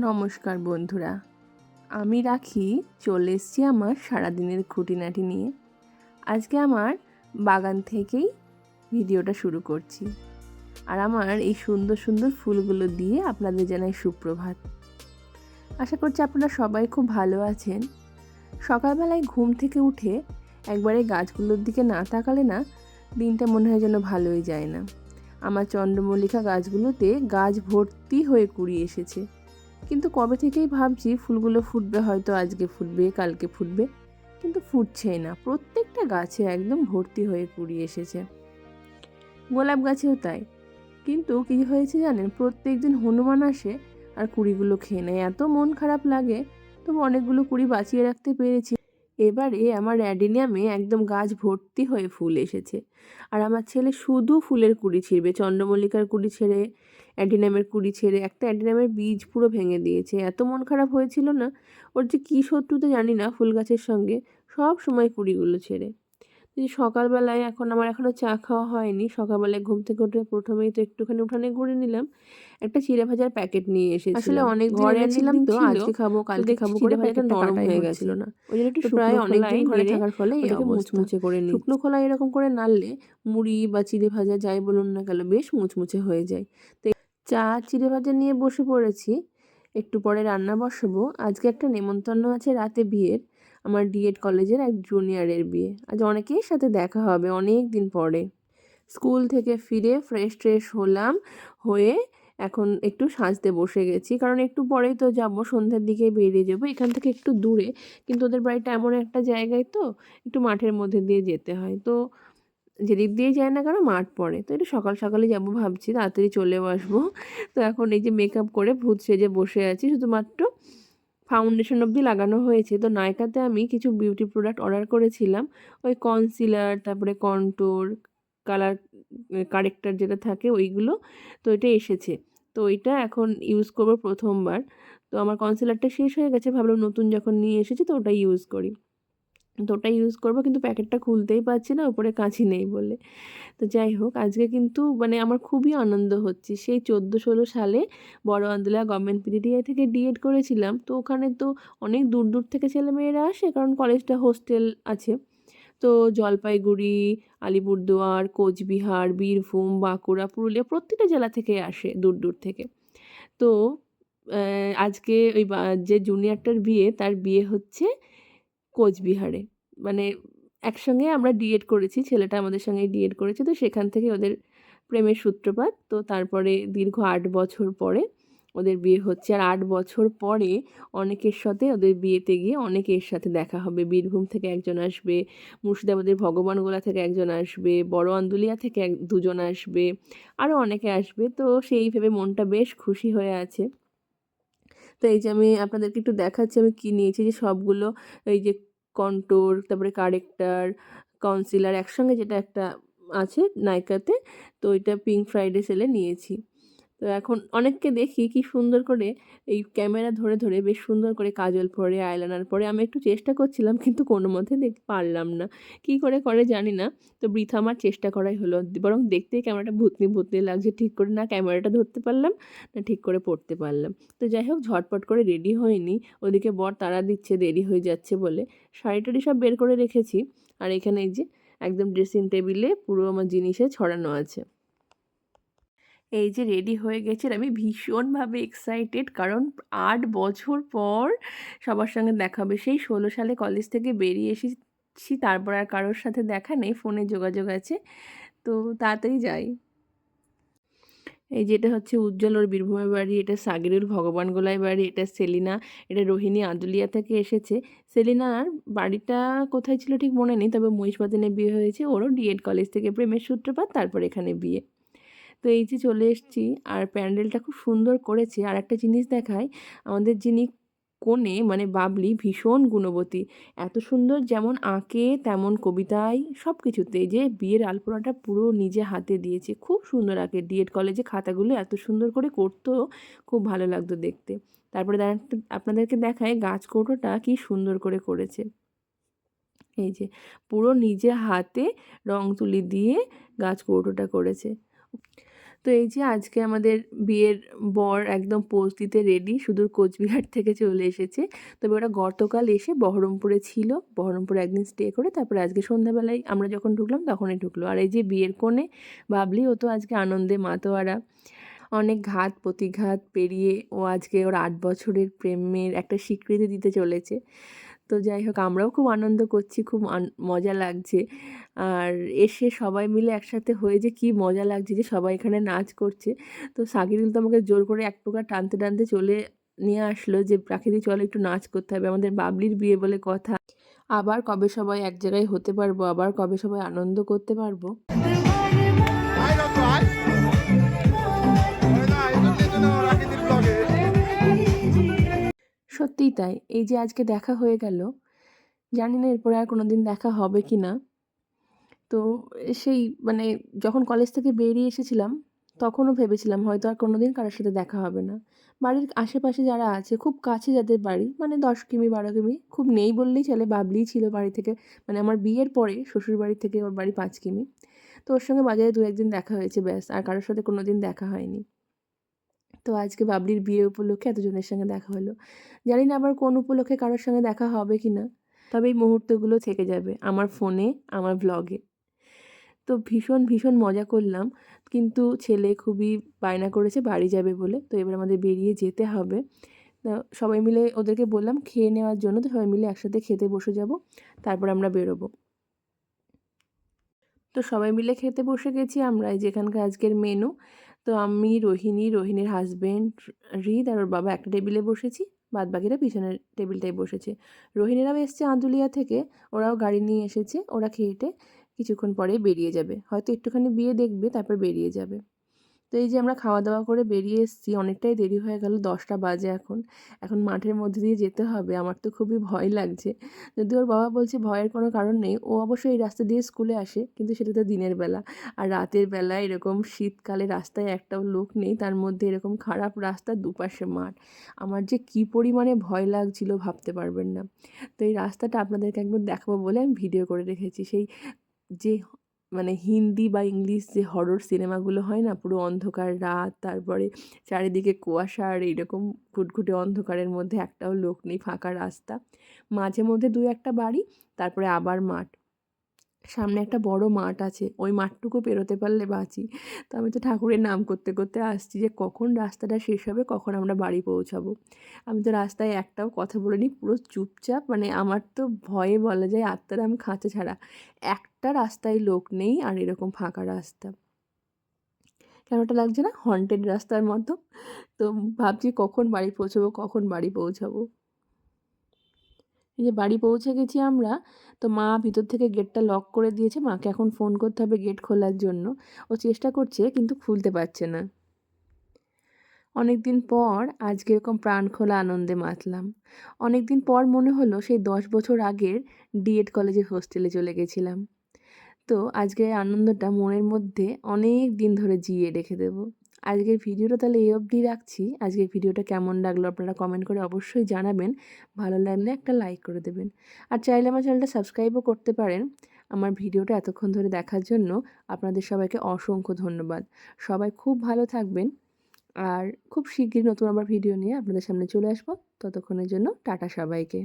নমস্কার বন্ধুরা, আমি রাখি, চলে এসেছি আমার সারাদিনের খুঁটিনাটি নিয়ে। আজকে আমার বাগান থেকেই ভিডিওটা শুরু করছি। আর আমার এই সুন্দর সুন্দর ফুলগুলো দিয়ে আপনাদের জানাই সুপ্রভাত। আশা করছি আপনারা সবাই খুব ভালো আছেন। সকালবেলায় ঘুম থেকে উঠে একবারে গাছগুলোর দিকে না তাকালে না, দিনটা মনে হয় যেন ভালোই যায় না। আমার চন্দ্রমল্লিকা গাছগুলোতে গাছ ভর্তি হয়ে কুড়িয়ে এসেছে। কিন্তু কবে থেকেই ভাবছি ফুলগুলো ফুটবে, হয়তো আজকে ফুটবে, কালকে ফুটবে। কিন্তু ফুটছেই না। প্রত্যেকটা গাছে একদম ভর্তি হয়ে কুড়ি এসেছে। গোলাপ গাছেও তাই। কিন্তু কী হয়েছে জানেন? প্রত্যেক দিন হনুমান আসে আর কুড়িগুলো খেয়ে নেয়। এত মন খারাপ লাগে তবু অনেকগুলো কুড়ি বাঁচিয়ে রাখতে পেরেছি। এবারে আমার অ্যাডিনিয়ামে একদম গাছ ভর্তি হয়ে ফুল এসেছে। আর আমার ছেলে শুধু ফুলের কুড়ি ছিঁড়বে, চন্দ্রমল্লিকার কুড়ি ছেড়ে অ্যান্টিনামের কুড়ি ছেড়ে একটা অ্যান্টিনামের বীজ পুরো ভেঙে দিয়েছে। এত মন খারাপ হয়েছিল না? ওর যে কী শত্রুতে জানি না ফুল গাছের সঙ্গে। সব সময় কুড়িগুলো ছেড়ে। যে সকালবেলায় এখন আমার এখনও চা খাওয়া হয়নি। সকালবেলায় ঘুম থেকে উঠে প্রথমেই তো একটুখানি উঠানে ঘুরে নিলাম। একটা চিড়ে ভাজার প্যাকেট নিয়ে এসেছি আসলে অনেক ঘরে এনেছিলাম তো আজকে খাব কালকে খাব করে ভাজাটা নরম হয়ে গেছিল। না। ওই জন্য একটু প্রায় অনেক দিন ঘরে থাকার ফলে এটাকে মুচমুচে করে নিই। শুকনো খোলা এরকম করে নাড়লে মুড়ি বা চিড়ে ভাজা যাই বলুন না কেন বেশ মুচমুচে হয়ে যায়। তো চা চিড়ে ভাজা নিয়ে বসে পড়েছি। একটু পরে রান্না বসাবো। আজকে একটা নেমন্তন্ন আছে রাতে বিয়ের। আমার ডিএড কলেজের এক জুনিয়রের বিয়ে। আজ অনেকের সাথে দেখা হবে অনেক দিন পরে। স্কুল থেকে ফিরে ফ্রেশ ট্রেশ হলাম, হয়ে এখন একটু সাজতে বসে গেছি। কারণ একটু পরেই তো যাব, সন্ধ্যার দিকে বেরিয়ে যাব। এখান থেকে একটু দূরে। কিন্তু ওদের বাড়িটা এমন একটা জায়গায় তো, একটু মাঠের মধ্যে দিয়ে যেতে হয়। তো যেদিক দিয়ে যায় না কেন মাঠ পড়ে। তো একটু সকাল সকালে যাব ভাবছি, তাড়াতাড়ি চলেও আসব। তো এখন এই যে মেকআপ করে ভূত সেজে বসে আছি, শুধুমাত্র ফাউন্ডেশন অবধি লাগানো হয়েছে। তো নায়কাতে আমি কিছু বিউটি প্রোডাক্ট অর্ডার করেছিলাম। ওই কনসিলার তারপরে কন্ট্রোর কালার কারেক্টার যেটা থাকে ওইগুলো, তো এটা এসেছে। তো ওইটা এখন ইউজ করব প্রথমবার। তো আমার কনসিলারটা শেষ হয়ে গেছে, ভাবলাম নতুন যখন নিয়ে এসেছি তো ওটা ইউজ করি। তো ওটা ইউজ করব, কিন্তু প্যাকেটটা খুলতেই পারছি না উপরে কাঁচি নেই বলে। তো যাই হোক, আজকে কিন্তু মানে আমার খুবই আনন্দ হচ্ছে। সেই চোদ্দ ষোলো সালে বড় আন্দোলা গভর্নমেন্ট পিডিডিআই থেকে ডিএড করেছিলাম। তো ওখানে তো অনেক দূর দূর থেকে ছেলেমেয়েরা আসে, কারণ কলেজটা হোস্টেল আছে। তো জলপাইগুড়ি, আলিপুরদুয়ার, কোচবিহার, বীরভূম, বাঁকুড়া, পুরুলিয়া প্রত্যেকটা জেলা থেকে আসে দূর দূর থেকে। তো আজকে ওই যে জুনিয়রটার বিয়ে, তার বিয়ে হচ্ছে কোচবিহারে। মানে একসঙ্গে আমরা ডিএড করেছি, ছেলেটা আমাদের সঙ্গে ডিএড করেছে, তো সেখান থেকে ওদের প্রেমের সূত্রপাত। তো তারপরে দীর্ঘ আট বছর পরে ওদের বিয়ে হচ্ছে। আর আট বছর পরে অনেকের সাথে ওদের বিয়েতে গিয়ে অনেকের সাথে দেখা হবে। বীরভূম থেকে একজন আসবে, মুর্শিদাবাদের ভগবানগোলা থেকে একজন আসবে, বড় আন্দুলিয়া থেকে এক, দুজন আসবে আরও অনেকে আসবে। তো সেই ভেবে মনটা বেশ খুশি হয়ে আছে। তো এই যে আমি আপনাদেরকে একটু দেখাচ্ছি, আমি কী নিয়েছি? যে সবগুলো, এই যে কন্টোর তারপরে কারেক্টার, কনসিলার, একসঙ্গে যেটা একটা আছে নাইকাতে তো ওইটা পিঙ্ক ফ্রাইডে সেলে নিয়েছি। তো এখন অনেককে দেখি কি সুন্দর করে এই ক্যামেরা ধরে ধরে বেশ সুন্দর করে কাজল পরে, আইলাইনার পরে। আমি একটু চেষ্টা করছিলাম কিন্তু কোনো মতে দেখ, পারলাম না। কি করে করে জানি না। তো বৃথা আমার চেষ্টা করাই হলো। বরং দেখতেই ক্যামেরাটা ভূতনি ভূতনি লাগছে। ঠিক করে না ক্যামেরাটা ধরতে পারলাম, না ঠিক করে পড়তে পারলাম। তো যাই হোক, ঝটপট করে রেডি হয়নি। ওদিকে বর তারা দিচ্ছে, দেরি হয়ে যাচ্ছে বলে। শাড়ি টাড়ি সব বের করে রেখেছি। আর এখানে এই যে, একদম ড্রেসিং টেবিলে পুরো আমার জিনিসে ছড়ানো আছে। এই যে রেডি হয়ে গেছে আমি ভীষণভাবে এক্সাইটেড কারণ আট বছর পর সবার সঙ্গে দেখা হবে। সেই ষোলো সালে কলেজ থেকে বেরিয়ে এসেছি, তারপর আর কারোর সাথে দেখা নেই ফোনে যোগাযোগ আছে। তো তাড়াতাড়ি যাই। এই যেটা হচ্ছে উজ্জ্বল ওর বীরভূমের বাড়ি, এটা সাগিরুল ভগবান গোলাই বাড়ি, এটা সেলিনা, এটা রোহিণী আদুলিয়া থেকে এসেছে। সেলিনার বাড়িটা কোথায় ছিল ঠিক মনে নেই, তবে মহিষবাদিনে বিয়ে হয়েছে। ওরও ডিএড কলেজ থেকে প্রেমের সূত্রপাত, তারপর এখানে বিয়ে। তো এই যে চলে এসেছি আর প্যান্ডেলটা খুব সুন্দর করেছে। আর একটা জিনিস দেখায় আমাদের যিনি কোণে মানে বাবলি ভীষণ গুণবতী। এত সুন্দর যেমন আঁকে, তেমন কবিতায় সব কিছুতে যে বিয়ের আলপনাটা পুরো নিজে হাতে দিয়েছে। খুব সুন্দর আঁকে। ডিএড কলেজে খাতাগুলো এত সুন্দর করে করতো খুব ভালো লাগতো দেখতে। তারপরে আপনাদেরকে দেখায় গাছ কৌটোটা কি সুন্দর করে করেছে। এই যে পুরো নিজে হাতে রং তুলি দিয়ে গাছ কৌটোটা করেছে। তো এই যে আজকে আমাদের বিয়ের বর একদম পোজ দিতে রেডি সুদূর কোচবিহার থেকে চলে এসেছে। তবে ওরা গতকাল এসে বহরমপুরে ছিল। বহরমপুরে একদিন স্টে করে তারপরে আজকে সন্ধ্যাবেলায় আমরা যখন ঢুকলাম তখনই ঢুকলো। আর এই যে বিয়ের কোণে বাবলি, ও তো আজকে আনন্দে মাতোয়ারা। অনেক ঘাত, প্রতিঘাত পেরিয়ে ও আজকে ওর আট বছরের প্রেমের একটা স্বীকৃতি দিতে চলেছে। তো যাই হোক আমরাও খুব আনন্দ করছি, খুব মজা লাগছে। আর এসে সবাই মিলে একসাথে হয়ে যে কী মজা লাগছে যে সবাই এখানে নাচ করছে। তো সাকিরুল তো আমাকে জোর করে এক প্রকার টানতে টানতে চলে নিয়ে আসলো যে প্রাকৃতিক চলে একটু নাচ করতে হবে, আমাদের বাবলির বিয়ে বলে কথা। আবার কবে সবাই এক জায়গায় হতে পারব, আবার কবে সবাই আনন্দ করতে পারব? সত্যিই তাই। এই যে আজকে দেখা হয়ে গেল, জানি না এরপরে আর কোনো দিন দেখা হবে কি না। তো সেই মানে যখন কলেজ থেকে বেরিয়ে এসেছিলাম, তখনও ভেবেছিলাম হয়তো আর কোনো দিন কারোর সাথে দেখা হবে না। বাড়ির আশেপাশে যারা আছে, খুব কাছে যাদের বাড়ি মানে দশ কিমি, বারো কিমি, খুব নেই বললেই চলে বাবলিই ছিল বাড়ি থেকে মানে আমার বিয়ের পরে শ্বশুর বাড়ি থেকে ওর বাড়ি পাঁচ কিমি। তো ওর সঙ্গে বাজারে দু একদিন দেখা হয়েছে, ব্যাস, আর কারোর সাথে কোনো দিন দেখা হয়নি। তো আজকে বাবলির বিয়ে উপলক্ষে এতজনের সঙ্গে দেখা হলো। জানি না আবার কোন উপলক্ষে কারোর সঙ্গে দেখা হবে কি না তবে এই মুহূর্তগুলো থেকে যাবে, আমার ফোনে, আমার ব্লগে তো ভীষণ ভীষণ মজা করলাম, কিন্তু ছেলে খুবই বায়না করেছে, বাড়ি যাবে বলে। তো এবার আমাদের বেরিয়ে যেতে হবে। সবাই মিলে ওদেরকে বললাম, খেয়ে নেওয়ার জন্য তো সবাই মিলে একসাথে খেতে বসে যাব, তারপর আমরা বেরোবো। তো সবাই মিলে খেতে বসে গেছি আমরা যেখানকার আজকের মেনু তো আমি, রোহিণী, রোহিণীর হাজব্যান্ড রিদ আর ওর বাবা একটা টেবিলে বসেছি বাদ বাকিরা পিছনের টেবিলটাই বসেছে। রোহিণীরাও এসছে আঁদুলিয়া থেকে, ওরাও গাড়ি নিয়ে এসেছে, ওরা খেয়েটে কিছুক্ষণ পরে বেরিয়ে যাবে। হয়তো একটুখানি বিয়ে দেখবে, তারপর বেরিয়ে যাবে। তো এই যে আমরা খাওয়া দাওয়া করে বেরিয়ে এসেছি, অনেকটাই দেরি হয়ে গেল, দশটা বাজে এখন। এখন মাঠের মধ্যে দিয়ে যেতে হবে, আমার তো খুবই ভয় লাগছে। যদি ওর বাবা বলছে ভয়ের কোনো কারণ নেই, ও অবশ্যই এই রাস্তা দিয়ে স্কুলে আসে, কিন্তু সেটা তো দিনের বেলা। আর রাতের বেলা এরকম শীতকালে রাস্তায় একটাও লোক নেই, তার মধ্যে এরকম খারাপ রাস্তা দুপাশে মাঠ। আমার যে কী পরিমাণে ভয় লাগছিল ভাবতে পারবেন না। তো এই রাস্তাটা আপনাদেরকে একবার দেখাবো বলে আমি ভিডিও করে রেখেছি। সেই যে মানে হিন্দি বা ইংলিশ যে হরর সিনেমাগুলো হয় না, পুরো অন্ধকার রাত, তারপরে চারিদিকে কুয়াশা আর এইরকম ঘুটঘুটে অন্ধকারের মধ্যে একটাও লোক নেই, ফাঁকা রাস্তা। মাঝে মধ্যে দু একটা বাড়ি, তারপরে আবার মাঠ। সামনে একটা বড় মাঠ আছে। ওই মাঠটুকু পেরোতে পারলে বাঁচি। তো আমি তো ঠাকুরের নাম করতে করতে আসছি যে কখন রাস্তাটা শেষ হবে, কখন আমরা বাড়ি পৌঁছাবো। আমি তো রাস্তায় একটাও কথা বলিনি, পুরো চুপচাপ মানে আমার তো ভয়ে বলা যায় আত্মারা আমি খাঁচা ছাড়া। একটা রাস্তায় লোক নেই আর এরকম ফাঁকা রাস্তা। কেমনটা লাগছে না? হন্টেড রাস্তার মতো। তো ভাবছি কখন বাড়ি পৌঁছাবো, কখন বাড়ি পৌঁছাবো? এই যে বাড়ি পৌঁছে গেছি আমরা, তো মা ভিতর থেকে গেটটা লক করে দিয়েছে। মাকে এখন ফোন করতে হবে গেট খোলার জন্য। ও চেষ্টা করছে, কিন্তু খুলতে পারছে না। অনেক দিন পর আজকে এরকম প্রাণ খোলা আনন্দে মাতলাম। অনেক দিন পর মনে হলো সেই দশ বছর আগের ডিএড কলেজের হোস্টেলে চলে গেছিলাম। তো আজকের আনন্দটা মনের মধ্যে অনেক দিন ধরে জিয়ে রেখে দেবো। আজকের ভিডিওটা তাহলে এই অবধি রাখছি। আজকের ভিডিওটা কেমন লাগল আপনারা কমেন্ট করে অবশ্যই জানাবেন। ভালো লাগলে একটা লাইক করে দেবেন। আর চাইলে আমার চ্যানেলটা সাবস্ক্রাইবও করতে পারেন। আমার ভিডিওটা এতক্ষণ ধরে দেখার জন্য আপনাদের সবাইকে অসংখ্য ধন্যবাদ। সবাই খুব ভালো থাকবেন। আর খুব শীঘ্রই নতুন আবার ভিডিও নিয়ে আপনাদের সামনে চলে আসব। ততক্ষণের জন্য টাটা সবাইকে।